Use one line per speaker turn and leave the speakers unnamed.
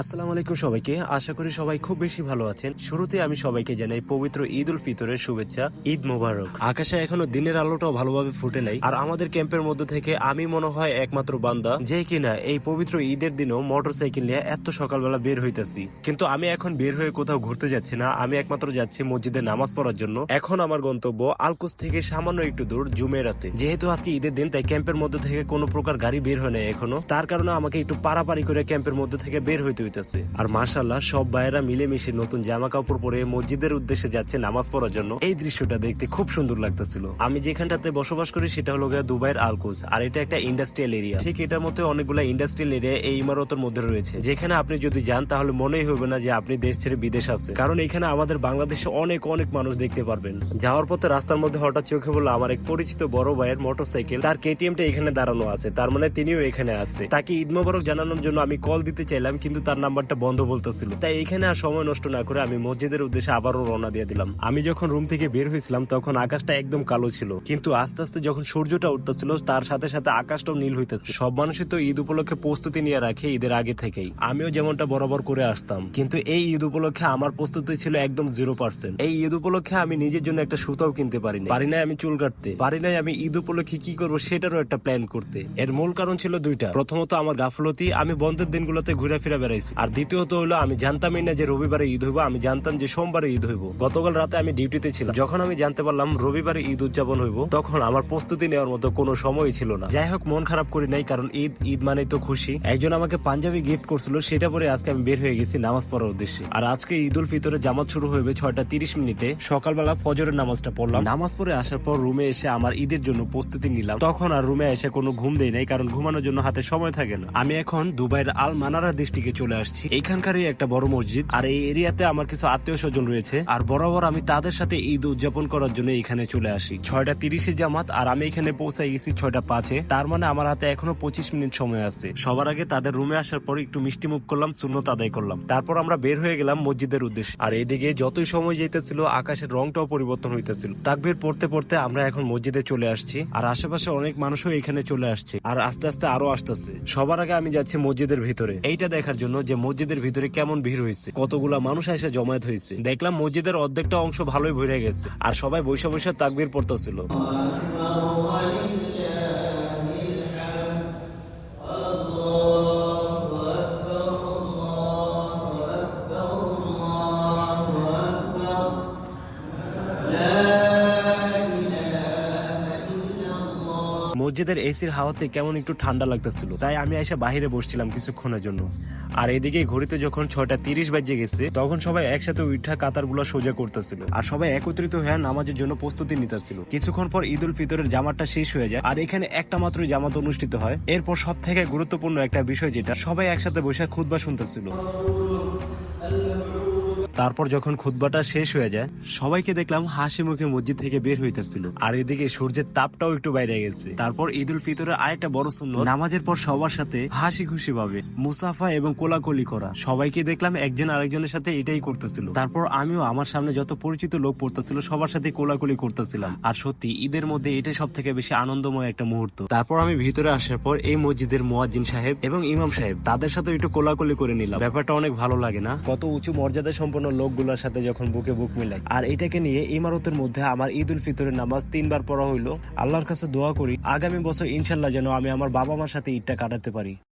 আসসালামু আলাইকুম সবাইকে। আশা করি সবাই খুব বেশি ভালো আছেন। শুরুতে আমি সবাইকে জানাই পবিত্র ঈদ উল ফিতরের শুভেচ্ছা, ঈদ মোবারক। আকাশে এখনও দিনের আলোটাও ভালোভাবে ফুটে নাই। আর আমাদের ক্যাম্পের মধ্যে থেকে আমি মনে হয় একমাত্র বান্দা, যে কিনা এই পবিত্র ঈদের দিনও মোটরসাইকেল নিয়ে এত সকালবেলা বের হইতেছি। কিন্তু আমি এখন বের হয়ে কোথাও ঘুরতে যাচ্ছি না। আমি একমাত্র যাচ্ছি মসজিদে নামাজ পড়ার জন্য। এখন আমার গন্তব্য আলকুস থেকে সামান্য একটু দূর, জুমেরাতে। যেহেতু আজকে ঈদের দিন, তাই ক্যাম্পের মধ্যে থেকে কোনো প্রকার গাড়ি বের হয় নাই এখনও। তার কারণে আমাকে একটু পারাপারি করে ক্যাম্পের মধ্যে থেকে বের হইতে হইতেছে। আর মাশাল্লাহ সব ভাইয়েরা মিলেমিশে নতুন জামা কাপড় পরে মসজিদের উদ্দেশ্যে যাচ্ছে নামাজ পড়ার জন্য। এই দৃশ্যটা দেখতে খুব সুন্দর লাগতেছিল। আমি যেখানটাতে বসবাস করি সেটা হলো দুবাইয়ের আলকুজ। আর এটা একটা ইন্ডাস্ট্রিয়াল এরিয়া। ঠিক এটার মধ্যে অনেকগুলো ইন্ডাস্ট্রিয়াল এরিয়া এই ইমারতের মধ্যে রয়েছে। যেখানে আপনি যদি যান, তাহলে মনেই হবে না যে আপনি দেশ ছেড়ে বিদেশ আছে। কারণ এখানে আমাদের বাংলাদেশে অনেক অনেক মানুষ দেখতে পারবেন। যাওয়ার পথে রাস্তার মধ্যে হঠাৎ চোখে বলল আমার এক পরিচিত বড় ভাইয়ের মোটরসাইকেল। তার কেটিএমটা এখানে দাঁড়ানো আছে। তার মানে তিনিও এখানে আছে। তাকে ঈদ মোবারক জানানোর জন্য আমি কল দিতে চাইলাম, কিন্তু তার নাম্বারটা বন্ধ বলতেছিল। তাই এখানে আর সময় নষ্ট না করে আমি মসজিদের উদ্দেশ্যে আবারও রওনা দিয়ে দিলাম। আমি যখন রুম থেকে বের হয়েছিলাম, তখন আকাশটা একদম কালো ছিল। কিন্তু আস্তে আস্তে যখন সূর্যটা উঠতেছিল, তার সাথে সাথে আকাশটাও নীল হইতেছে। সব মানুষই তো ঈদ উপলক্ষে প্রস্তুতি নিয়ে রাখে ঈদের আগে থেকেই। আমিও যেমনটা বরাবর করে আসতাম। কিন্তু এই ঈদ উপলক্ষে আমার প্রস্তুতি ছিল একদম জিরো পার্সেন্ট এই ঈদ উপলক্ষে আমি নিজের জন্য একটা সুতাও কিনতে পারিনি। পারি নাই আমি চুল কাটতে। পারি নাই আমি ঈদ উপলক্ষে কি করব সেটারও একটা প্ল্যান করতে। এর মূল কারণ ছিল দুইটা। প্রথমত আমার গাফলতি, আমি বন্ধের দিনগুলোতে ঘুরে ফিরে বেড়াইছি আর দ্বিতীয়ত হলো, আমি জানতামই না যে রবিবারে ঈদ হইব, আমি জানতাম যে সোমবারে ঈদ হইব। গতকাল রাতে আমি ডিউটিতে ছিলাম। যখন আমি জানতে পারলাম রবিবারে ঈদ উদযাপন হইব, তখন আমার প্রস্তুতি নেওয়ার মতো কোনো সময় ছিল না। যাই হোক, মন খারাপ করি নাই, কারণ ঈদ ঈদ মানে তো খুশি। একজন আমাকে পাঞ্জাবি গিফট করছিল, সেটা পরে আজকে আমি বের হয়ে গেছি নামাজ পড়ার উদ্দেশ্যে। আর আজকে ঈদ উল ফিতরের জামাত শুরু হইবে ছয়টা তিরিশ মিনিটে। সকালবেলা ফজরের নামাজটা পড়লাম। নামাজ পড়ে আসার পর রুমে এসে আমার ঈদের জন্য প্রস্তুতি নিলাম। তখন আর রুমে এসে কোনো ঘুম দেই নাই, কারণ ঘুমানোর জন্য হাতে সময় থাকে না। আমি এখন দুবাইয়ের আল মানারা ডিস্ট্রিক্টে চলে আসছি। এইখানকারই একটা বড় মসজিদ, আর এই এরিয়াতে আমার কিছু আত্মীয় স্বজন রয়েছে, আর বরাবর আমি তাদের সাথে ঈদ উদযাপন করার জন্য এখানে চলে আসি। ছয়টা তিরিশে জামাত, আর আমি এখানে পৌঁছাই গেছি ছয়টা পাঁচে। তার মানে আমার হাতে এখনও পঁচিশ মিনিট সময় আছে। সবার আগে তাদের রুমে আসার পর একটু মিষ্টি মুখ করলাম শূন্যত আদায় করলাম। তারপর আমরা বের হয়ে গেলাম মসজিদের উদ্দেশ্যে। আর এদিকে যতই সময় যেতেছিল আকাশের রংটাও পরিবর্তন হইতেছিল। তাকবির পড়তে পড়তে আমরা এখন মসজিদে চলে আসছি, আর আশেপাশে অনেক মানুষও এখানে চলে আসছে, আর আস্তে আস্তে আরও আসতেছে। সবার আগে আমি যাচ্ছি মসজিদের ভিতরে। এইটা দেখার জন্য যে মসজিদের ভিতরে কেমন ভিড় হয়েছে, কতগুলা মানুষ এসে জমায়েত হয়েছে। দেখলাম মসজিদের অর্ধেকটা অংশ ভালোই ভরে গেছে, আর সবাই বৈশা বৈশা তাকবির পড়তেছিল। মসজিদের এসির হাওয়াতে কেমন একটু ঠান্ডা লাগতেছিল। তাই আমি এসে বাইরে বসছিলাম কিছুক্ষণের জন্য। আর এদিকে ঘড়িতে যখন ছয়টা তিরিশ বাজে গেছে, তখন সবাই একসাথে উঠা কাতারগুলো সোজা করতেছিল। আর সবাই একত্রিত হয়ে নামাজের জন্য প্রস্তুতি নিতেছিল। কিছুক্ষণ পর ঈদ উল ফিতরের জামাতটা শেষ হয়ে যায়। আর এখানে একটা মাত্র জামাত অনুষ্ঠিত হয়। এরপর সব থেকে গুরুত্বপূর্ণ একটা বিষয় যেটা সবাই একসাথে বসে খুদবা শুনতেছিল। তারপর যখন খুতবাটা শেষ হয়ে যায়, সবাইকে দেখলাম হাসি মুখে মসজিদ থেকে বের হইতেছিল। আর এদিকে সূর্যের তাপটাও একটু বাইরে গেছে। তারপর ঈদ উল ফিতরের আরেকটা বড় শূন্য নামাজের পর সবার সাথে হাসি খুশি ভাবে, মুসাফা এবং কোলাকুলি করা। সবাইকে দেখলাম একজন আরেকজনের সাথে এটাই করতেছিল। তারপর আমিও আমার সামনে যত পরিচিত লোক পড়তেছিল, সবার সাথে কোলাকুলি করতেছিলাম। আর সত্যি, ঈদের মধ্যে এটাই সব থেকে বেশি আনন্দময় একটা মুহূর্ত। তারপর আমি ভিতরে আসার পর এই মসজিদের মোয়াজিন সাহেব এবং ইমাম সাহেব, তাদের সাথে একটু কোলাকুলি করে নিলাম। ব্যাপারটা অনেক ভালো লাগে না? কত উঁচু মর্যাদা সম্পন্ন লোকগুলোর সাথে যখন বুকে বুক মিলাই। আর এটাকে নিয়ে ইমারতের মধ্যে আমার ঈদ উল ফিতরের নামাজ তিনবার পড়া হইল। আল্লাহর কাছে দোয়া করি, আগামী বছর ইনশাল্লাহ যেন আমি আমার বাবা মার সাথে ঈদটা কাটাতে পারি।